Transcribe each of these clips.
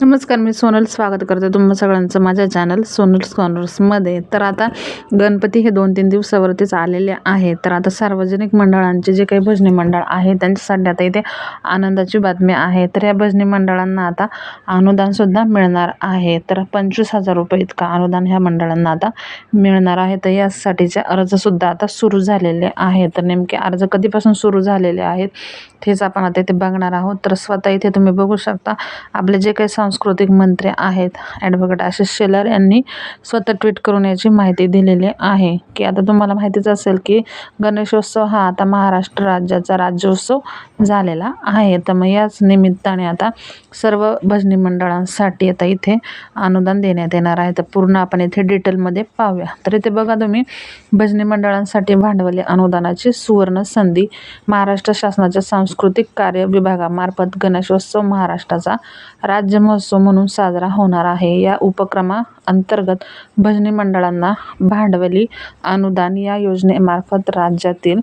नमस्कार मी सोनल स्वागत करते तुम्हा सगळ्यांचं माझ्या चॅनल सोनल्स कॉर्नर्समध्ये तर आता गणपती हे दोन तीन दिवसावरतीच आलेले आहे तर आता सार्वजनिक मंडळांचे जे काही भजनी मंडळ आहे त्यांच्यासाठी आता इथे आनंदाची बातमी आहे. तर या भजनी मंडळांना आता अनुदानसुद्धा मिळणार आहे. तर पंचवीस हजार रुपये इतका अनुदान ह्या मंडळांना आता मिळणार आहे. तर यासाठीचे अर्जसुद्धा आता सुरू झालेले आहे तर नेमके अर्ज कधीपासून सुरू झालेले आहेत हेच आपण आता इथे बघणार आहोत. तर स्वतः इथे तुम्ही बघू शकता. आपले जे काही सांस्कृतिक मंत्री आहेत. ॲडव्होकेट आशिष शेलार यांनी स्वतः ट्विट करून याची माहिती दिलेली आहे. की आता तुम्हाला माहितीच असेल की गणेशोत्सव हा आता महाराष्ट्र राज्याचा राज्योत्सव झालेला आहे. तर मग याच निमित्ताने आता सर्व भजनी मंडळांसाठी आता इथे अनुदान देण्यात येणार आहे. तर पूर्ण आपण इथे डिटेलमध्ये पाहूया. तर इथे बघा तुम्ही भजनी मंडळांसाठी भांडवली अनुदानाची सुवर्ण संधी महाराष्ट्र शासनाच्या सांस्कृतिक कार्य विभागामार्फत गणेशोत्सव महाराष्ट्राचा राज्य महोत्सव म्हणून साजरा होणार आहे. या उपक्रमा अंतर्गत भजनी मंडळांना भांडवली अनुदान या योजनेमार्फत राज्यातील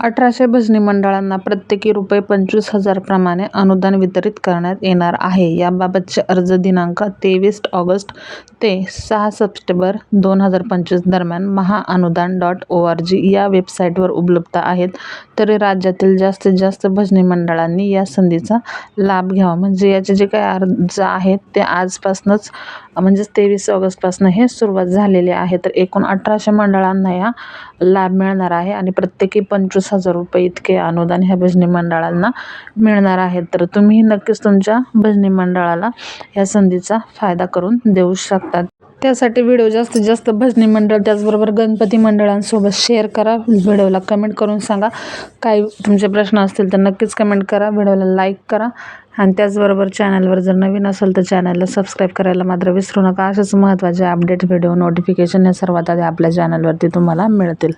अठराशे भजनी मंडळांना प्रत्येकी रुपये पंचवीस हजार प्रमाणे अनुदान वितरित करण्यात येणार आहे. याबाबतचे अर्ज दिनांक तेवीस ऑगस्ट ते सहा सप्टेंबर दोन हजार पंचवीस दरम्यान महाअनुदान डॉट ओ आर जी या वेबसाईटवर उपलब्ध आहेत. तरी राज्यातील जास्तीत जास्त भजनी मंडळांनी या संधीचा लाभ घ्यावा. म्हणजे याचे जे काही अर्ज आहेत ते आजपासूनच म्हणजेच तेवीस ऑगस्टपासून हे सुरुवात झालेली आहे. तर एकूण अठराशे मंडळांना या लाभ मिळणार आहे आणि प्रत्येकी पंचवीस हजार रुपये इतके अनुदान ह्या भजनी मंडळांना मिळणार आहे तर तुम्ही नक्कीच तुमच्या भजनी मंडळाला या संधीचा फायदा करून देऊ शकतात त्यासाठी व्हिडिओ जास्तीत जास्त भजनी मंडळ त्याचबरोबर गणपती मंडळांसोबत शेअर करा. व्हिडिओला कमेंट करून सांगा. काही तुमचे प्रश्न असतील तर नक्कीच कमेंट करा. व्हिडिओला लाईक करा. आणि त्याचबरोबर चॅनलवर जर नवीन असेल तर चॅनलला सबस्क्राईब करायला मात्र विसरू नका. असेच महत्त्वाचे अपडेट व्हिडिओ नोटिफिकेशन हे सर्वात आधी आपल्या चॅनलवरती तुम्हाला मिळतील.